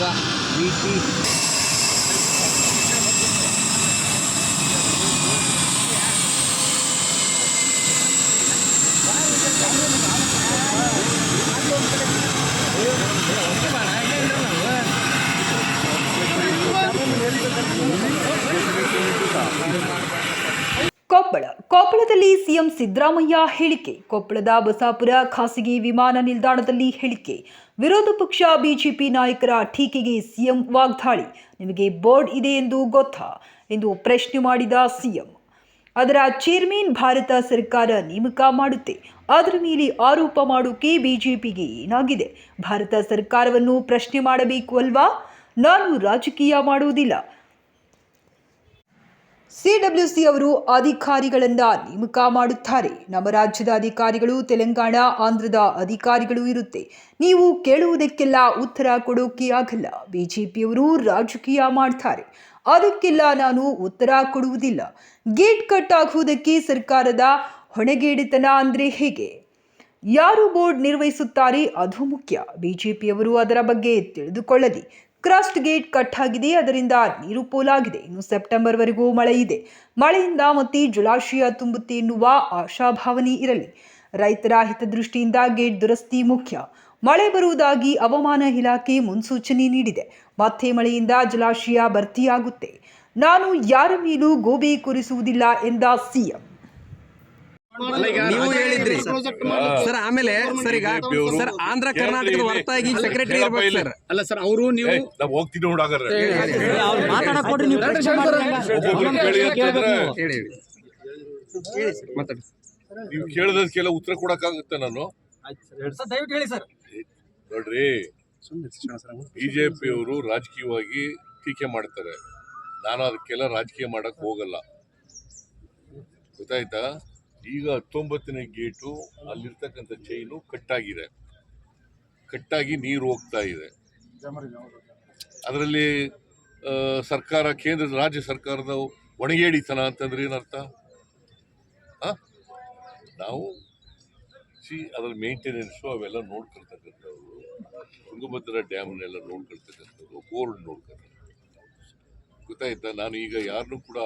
Direct ಈಗ V T Koppal. ಕೊಪ್ಪಳದಲ್ಲಿ CM Siddaramaiah ಹೇಳಿಕೆ, ಕೊಪ್ಪಳದ ಬಸಾಪುರ ಖಾಸಗಿ ವಿಮಾನ ನಿಲ್ದಾಣದಲ್ಲಿ ಹೇಳಿಕೆ. ವಿರೋಧ ಪಕ್ಷ ಬಿಜೆಪಿ ನಾಯಕರ ಟೀಕೆಗೆ ಸಿಎಂ ವಾಗ್ದಾಳಿ. ನಿಮಗೆ ಬೋರ್ಡ್ ಇದೆ ಎಂದು ಗೊತ್ತಾ? ಎಂದು ಪ್ರಶ್ನೆ ಮಾಡಿದ ಸಿಎಂ. ಅದರ ಚೇರ್ಮನ್ ಭಾರತ ಸರ್ಕಾರ ನೇಮಕ ಮಾಡುತ್ತೆ. ಅದರ ಮೇಲೆ ಆರೋಪ ಮಾಡೋಕೆ ಬಿಜೆಪಿಗೆ ಏನಾಗಿದೆ? ಭಾರತ ಸರ್ಕಾರವನ್ನು ಪ್ರಶ್ನೆ ಮಾಡಬೇಕು ಅಲ್ವಾ? ನಾನು ರಾಜಕೀಯ ಮಾಡುವುದಿಲ್ಲ. ಸಿಡಬ್ಲ್ಯೂಸಿ ಅವರು ಅಧಿಕಾರಿಗಳನ್ನ ನೇಮಕ ಮಾಡುತ್ತಾರೆ. ನಮ್ಮ ರಾಜ್ಯದ ಅಧಿಕಾರಿಗಳು, ತೆಲಂಗಾಣ, ಆಂಧ್ರದ ಅಧಿಕಾರಿಗಳು ಇರುತ್ತೆ. ನೀವು ಕೇಳುವುದಕ್ಕೆಲ್ಲ ಉತ್ತರ ಕೊಡೋಕೆ ಆಗಲ್ಲ. ಬಿಜೆಪಿಯವರು ರಾಜಕೀಯ ಮಾಡ್ತಾರೆ. ಅದಕ್ಕೆಲ್ಲ ನಾನು ಉತ್ತರ ಕೊಡುವುದಿಲ್ಲ. ಗೇಟ್ ಕಟ್ ಆಗುವುದಕ್ಕೆ ಸರ್ಕಾರದ ಹೊಣೆಗೇಡಿತನ ಅಂದರೆ ಹೇಗೆ? ಯಾರು ಬೋರ್ಡ್ ನಿರ್ವಹಿಸುತ್ತಾರೆ ಅದು ಮುಖ್ಯ. ಬಿಜೆಪಿಯವರು ಅದರ ಬಗ್ಗೆ ತಿಳಿದುಕೊಳ್ಳಲಿ. ಕ್ರಸ್ಟ್ ಗೇಟ್ ಕಟ್ ಆಗಿದೆ, ಅದರಿಂದ ನೀರು ಪೋಲಾಗಿದೆ. ಇನ್ನು ಸೆಪ್ಟೆಂಬರ್ವರೆಗೂ ಮಳೆ ಇದೆ. ಮಳೆಯಿಂದ ಮತ್ತೆ ಜಲಾಶಯ ತುಂಬುತ್ತೆ ಎನ್ನುವ ಆಶಾಭಾವನೆ ಇರಲಿ. ರೈತರ ಹಿತದೃಷ್ಟಿಯಿಂದ ಗೇಟ್ ದುರಸ್ತಿ ಮುಖ್ಯ. ಮಳೆ ಬರುವುದಾಗಿ ಹವಾಮಾನ ಇಲಾಖೆ ಮುನ್ಸೂಚನೆ ನೀಡಿದೆ. ಮತ್ತೆ ಮಳೆಯಿಂದ ಜಲಾಶಯ ಭರ್ತಿಯಾಗುತ್ತೆ. ನಾನು ಯಾರ ಮೇಲೂ ಗೋಬೆ ಕುರಿಸುವುದಿಲ್ಲ ಎಂದ ಸಿಎಂ. ನೀವು ಹೇಳಿದ್ರಿ. ಸರ್ ಆಮೇಲೆ ಸರ್ ಈಗ ಸರ್ ಆಂಧ್ರ ಕರ್ನಾಟಕದ ಹೊರತಾಗಿ ಸೆಕ್ರೆಟರಿ ಇರ್ಬೇಕು ಸರ್. ಅಲ್ಲ ಸರ್ ಅವರು ನೀವು ನಾವ್ ಹೋಗ್ತೀನಿ ನೋಡಾಗಾರೆ ಮಾತಾಡಕ್ ಕೊಡ್ರಿ ನೀವು ಹೇಳಿ ಮಾತಾಡಿ. ನೀವು ಕೇಳಿದಕ್ಕೆಲ್ಲ ಉತ್ತರ ಕೊಡಕ್ಕಾಗುತ್ತೆ ನಾನು. ಸರ್ ದಯವಿಟ್ಟು ಹೇಳಿ ಸರ್. ನೋಡ್ರಿ ಬಿಜೆಪಿಯವರು ರಾಜಕೀಯವಾಗಿ ಟೀಕೆ ಮಾಡ್ತಾರೆ. ನಾನು ಅದಕ್ಕೆಲ್ಲ ರಾಜಕೀಯ ಮಾಡಕ್ ಹೋಗಲ್ಲ. ಗೊತ್ತಾಯ್ತಾ? ಈಗ ಹತ್ತೊಂಬತ್ತನೇ ಗೇಟು ಅಲ್ಲಿರ್ತಕ್ಕಂಥ ಚೈನು ಕಟ್ಟಾಗಿದೆ. ಕಟ್ಟಾಗಿ ನೀರು ಹೋಗ್ತಾ ಇದೆ. ಅದರಲ್ಲಿ ಸರ್ಕಾರ, ಕೇಂದ್ರ, ರಾಜ್ಯ ಸರ್ಕಾರದ ಒಣಗೇಡಿತನ ಅಂತಂದ್ರೆ ಏನರ್ಥ? ನಾವು ಸಿ, ಅದರ ಮೇಂಟೆನೆನ್ಸು ಅವೆಲ್ಲ ನೋಡ್ಕೊಳ್ತಕ್ಕಂಥವ್ರು, ತುಂಗಭದ್ರಾ ಡ್ಯಾಮ್ನೆಲ್ಲ ನೋಡ್ಕೊಳ್ತಕ್ಕಂಥವ್ರು ಬೋರ್ಡ್ ನೋಡ್ಕೊಳ್ತಾರೆ ಗೊತ್ತಾಯ್ತಾ? ನಾನು ಈಗ ಯಾರನ್ನೂ ಕೂಡ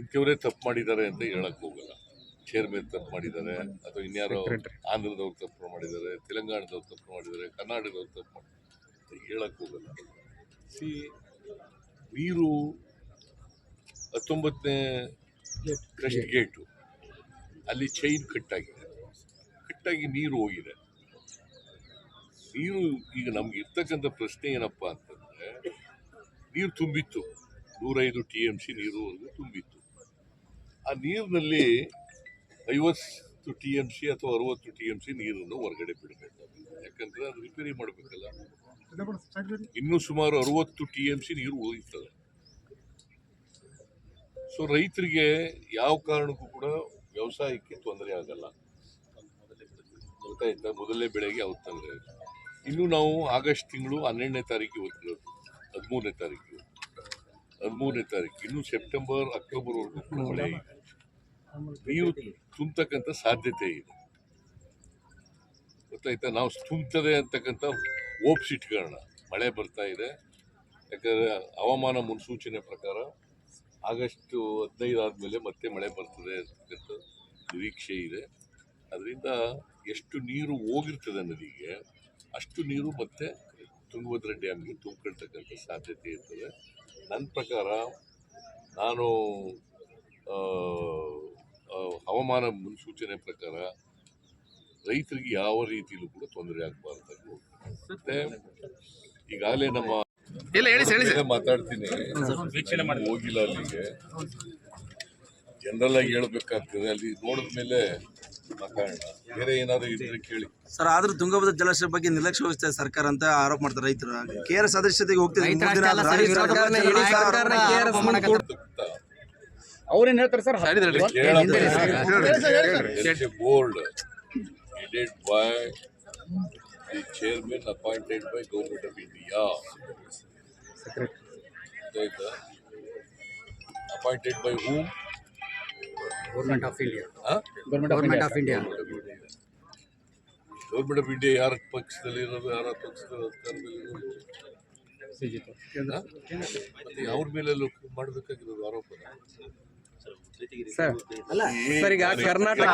ಇಂಥವರೇ ತಪ್ಪು ಮಾಡಿದ್ದಾರೆ ಅಂತ ಹೇಳಕ್ ಹೋಗಲ್ಲ. ಚೇರ್ಮನ್ ತಪ್ಪು ಮಾಡಿದ್ದಾರೆ ಅಥವಾ ಇನ್ಯಾರೋ ಆಂಧ್ರದವ್ರು ತಪ್ಪು ಮಾಡಿದ್ದಾರೆ ತೆಲಂಗಾಣದವ್ರು ತಪ್ಪು ಮಾಡಿದ್ದಾರೆ ಕರ್ನಾಟಕದವ್ರು ತಪ್ಪು ಮಾಡಿದ್ದಾರೆ ಅಂತ ಹೇಳಕ್ ಹೋಗಲ್ಲ. ಸಿ ವೀರು ಹತ್ತೊಂಬತ್ತನೇ ಕ್ರಸ್ಟ್ ಗೇಟು ಅಲ್ಲಿ ಚೈನ್ ಕಟ್ಟಾಗಿದೆ. ಕಟ್ಟಾಗಿ ನೀರು ಹೋಗಿದೆ. ನೀರು ಈಗ ನಮ್ಗೆ ಇರ್ತಕ್ಕಂಥ ಪ್ರಶ್ನೆ ಏನಪ್ಪ ಅಂತಂದ್ರೆ ನೀರು ತುಂಬಿತ್ತು. ನೂರೈದು ಟಿ ಎಂ ಸಿ ನೀರು ತುಂಬಿತ್ತು. ಆ ನೀರಿನಲ್ಲಿ ಐವತ್ತು ಟಿ ಎಂ ಸಿ ಅಥವಾ ಅರವತ್ತು ಟಿ ಎಂ ಸಿ ನೀರನ್ನು ಹೊರಗಡೆ ಬಿಡಬೇಕು. ಯಾಕಂದ್ರೆ ಅದು ರಿಪೇರಿ ಮಾಡಬೇಕಲ್ಲ. ಇನ್ನೂ ಸುಮಾರು ಅರವತ್ತು ಟಿ ಎಂ ಸಿ ನೀರು ಉಳಿತದೆ ಸೊ ರೈತರಿಗೆ ಯಾವ ಕಾರಣಕ್ಕೂ ಕೂಡ ವ್ಯವಸಾಯಕ್ಕೆ ತೊಂದರೆ ಆಗಲ್ಲ. ಗೊತ್ತಾಯ್ತಾ? ಮೊದಲನೇ ಬೆಳೆಗೆ ಯಾವ ತೊಂದರೆ? ಇನ್ನು ನಾವು ಆಗಸ್ಟ್ ತಿಂಗಳು ಹನ್ನೆರಡನೇ ತಾರೀಕು ಹೋಗ್ತಿರೋದು ಹದಿಮೂರನೇ ತಾರೀಕು. ಹದಿಮೂರನೇ ತಾರೀಕು ಇನ್ನು ಸೆಪ್ಟೆಂಬರ್ ಅಕ್ಟೋಬರ್ವರೆಗೂ ಕೂಡ ಮಳೆ ಇದೆ. ನೀರು ತುಂಬತಕ್ಕಂಥ ಸಾಧ್ಯತೆ ಇದೆ. ಗೊತ್ತಾಯ್ತಾ? ನಾವು ತುಂಬುತ್ತದೆ ಅಂತಕ್ಕಂಥ ಓಪ್ಸ್ ಇಟ್ಕೊಳ್ಳೋಣ ಮಳೆ ಬರ್ತಾ ಇದೆ. ಯಾಕಂದರೆ ಹವಾಮಾನ ಮುನ್ಸೂಚನೆ ಪ್ರಕಾರ ಆಗಸ್ಟ್ ಹದಿನೈದು ಆದಮೇಲೆ ಮತ್ತೆ ಮಳೆ ಬರ್ತದೆ ಅಂತಕ್ಕಂಥ ನಿರೀಕ್ಷೆ ಇದೆ. ಅದರಿಂದ ಎಷ್ಟು ನೀರು ಹೋಗಿರ್ತದೆ ನದಿಗೆ ಅಷ್ಟು ನೀರು ಮತ್ತೆ ತುಂಗಭದ್ರಾ ಡ್ಯಾಮ್ಗೆ ತುಂಬಿಕೊಳ್ತಕ್ಕಂಥ ಸಾಧ್ಯತೆ ಇರ್ತದೆ. ನನ್ನ ಪ್ರಕಾರ ನಾನು ಹವಾಮಾನ ಮುನ್ಸೂಚನೆ ಪ್ರಕಾರ ರೈತರಿಗೆ ಯಾವ ರೀತಿಯಲ್ಲೂ ಕೂಡ ತೊಂದರೆ ಆಗಬಾರ್ದು ಮತ್ತೆ ಈಗಾಗಲೇ ನಮ್ಮ ಮಾತಾಡ್ತೀನಿ. ಹೋಗಿಲ್ಲ ಅಲ್ಲಿಗೆ. ಜನರಲ್ ಆಗಿ ಹೇಳ್ಬೇಕಾಗ್ತದೆ. ಅಲ್ಲಿ ನೋಡಿದ್ಮೇಲೆ ಮಾತಾಡೋಣ ಬೇರೆ ಏನಾದ್ರು ಇದ್ರೆ ಕೇಳಿ ಸರ್ ಆದ್ರೂ ತುಂಗಭದ್ರಾ ಜಲಾಶಯ ಬಗ್ಗೆ ನಿರ್ಲಕ್ಷ್ಯ ವಹಿಸ್ತಾ ಸರ್ಕಾರ ಅಂತ ಆರೋಪ ಮಾಡ್ತಾರೆ ರೈತರು ಕೆ ಆರ್ ಸದಸ್ಯತೆಗೆ ಹೋಗ್ತಿದೆ ರೈತರ ಮುಂದಿನ ಅಷ್ಟೇ ಅಲ್ಲ ಸರ್, ರಾಜ್ಯ ವಿರೋಧ ಸರ್ಕಾರ- ಪಕ್ಷದ ಇಡೀ ನಾಯಕರು ಸರ್ಕಾರನ ಕೂಡ KRS ಆರೋಪ ಮಾಡಕತ್ತಾರೆ. ಗೊತ್ತಾ? ಅವ್ರೇನ್ ಹೇಳ್ತಾರೆ sir headed by the chairman appointed by government of India. Secretary. Appointed by whom? Government of India? Government of India government of India ಯಾರ ಪಕ್ಷದಲ್ಲಿ ಇರೋದು ಯಾರ ಪಕ್ಷದಲ್ಲಿ ಅಧಿಕಾರದಲ್ಲಿ ಇರೋದು ಹಾ? ಮತ್ತೆ ಅವ್ರ ಮೇಲೆ ಮಾಡಬೇಕಾಗಿರೋದು ಆರೋಪ. ಸರ್ ಸರ್ ಈಗ ಕರ್ನಾಟಕ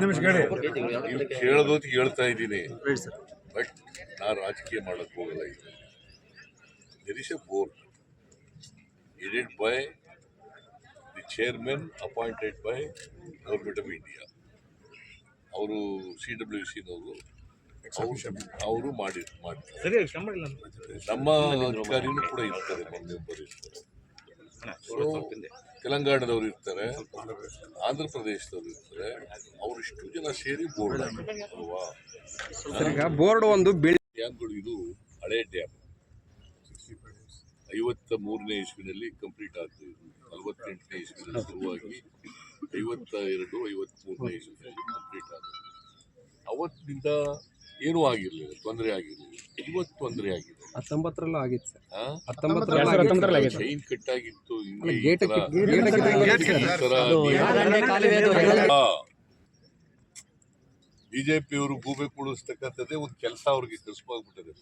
ನೀವು ಕೇಳೋದೊತ್ತಿಗೆ ಹೇಳ್ತಾ ಇದ್ದೀನಿ. ಬಟ್ ನಾ ರಾಜಕೀಯ ಮಾಡಕ್ ಹೋಗಲ್ಲ ಈಗ. There is a board headed by the chairman appointed by government of India ಅವರು ಸಿ ಡಬ್ಲ್ಯೂ ಸಿನವರು ಅವರು ಮಾಡಿ ಮಾಡ್ತಾರೆ ನಮ್ಮ ಅಧಿಕಾರಿನೂ ಕೂಡ ಇರ್ತಾರೆ ಮೆಂಬರ್ ಇರ್ತಾರೆ ತೆಲಂಗಾಣದವ್ರು ಇರ್ತಾರೆ ಆಂಧ್ರ ಪ್ರದೇಶದವ್ರು ಇರ್ತಾರೆ ಅವರಿಷ್ಟು ಜನ ಸೇರಿ ಬೋರ್ಡ್ ಅಲ್ವಾ? ಬೋರ್ಡ್ ಒಂದು ಬಿಲ್ ಡ್ಯಾಮ್ಗಳು ಇದು ಹಳೆ ಡ್ಯಾಮ್ ಐವತ್ತ ಮೂರನೇ ಇಸ್ವಿನಲ್ಲಿ ಕಂಪ್ಲೀಟ್ ಆಗ್ತದೆ ನಲವತ್ತೆಂಟನೇ ಇಸ್ವಿನಲ್ಲಿ ಶುರುವಾಗಿ ಐವತ್ತ ಎರಡು ಐವತ್ಮೂರನೇ ಇಸ್ವಿನಲ್ಲಿ ಕಂಪ್ಲೀಟ್ ಆಗ್ತದೆ ಅವತ್ತಿನಿಂದ ಏನೂ ಆಗಿರಲಿಲ್ಲ ತೊಂದರೆ ಆಗಿರಲಿಲ್ಲ. ಇವತ್ತು ತೊಂದರೆ ಆಗಿದೆ. ಹತ್ತೊಂಬತ್ತರಲ್ಲೂ ಆಗಿತ್ತು ಸರ್? ಹತ್ತೊಂಬತ್ತರಲ್ಲಿ ಚೈನ್ ಕಟ್ಟಾಗಿತ್ತು ಆಗಿತ್ತು ಈ ಗೇಟ್ ತರ- ಗೇಟ್ ಈ ತರ ಯಾಗಂಡೆ ಕಾಲುವೆದು ಬಿಜೆಪಿ ಅವರು ಗೂಬೆ ಕೂಡಿಸ್ತಕ್ಕಂಥದ್ದೇ ಒಂದು ಕೆಲಸ ಅವ್ರಿಗೆ ಕಲ್ಸ್ಕೊಂಡ್ಬಿಟ್ಟಿದೆ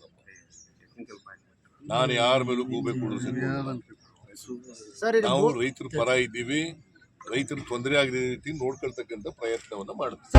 ನಾನು ಯಾರ ಮೇಲೂ ಗೂಬೆ ಕೂಡಿಸಿಲ್ಲ ನಾವು ರೈತರ ಪರ ಇದ್ದೀವಿ. ರೈತರು ತೊಂದರೆ ಆಗದ ರೀತಿ ನೋಡ್ಕೊಳ್ತಕ್ಕಂಥ ಪ್ರಯತ್ನವನ್ನು ಮಾಡ್ತೀವಿ.